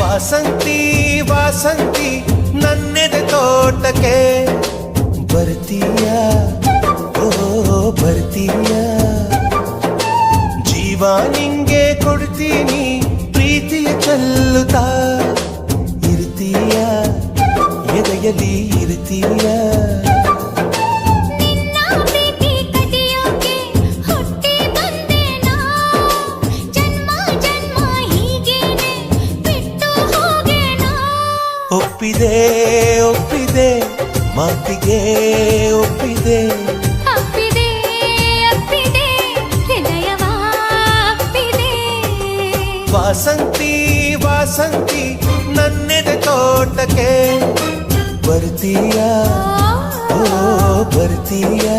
ವಾಸಂತಿ ವಾಸಂತಿ, ನನ್ನೆದೆ ತೋಟಕ್ಕೆ ಬರ್ತೀಯ? ಓ ಬರ್ತೀಯ? ಜೀವ ನಿಂಗೆ ಕೊಡ್ತೀನಿ, ಪ್ರೀತಿಯ ಚೆಲ್ಲುತ್ತಾ ಇರ್ತೀಯ? ಎದೆಯಲ್ಲಿ ಇರ್ತೀಯ? ಒಪ್ಪಿದೆ ಒಪ್ಪಿದೆ ಮಾತಿಗೆ ಒಪ್ಪಿದೆ. ಅಪ್ಪಿದೆ ಅಪ್ಪಿದೆ ಹೃದಯವ ಅಪ್ಪಿದೆ ವಾಸಂತಿ ವಾಸಂತಿ ನನ್ನೆದೆ ತೋಟಕ್ಕೆ ಬರ್ತೀಯ? ಓ ಬರ್ತೀಯ?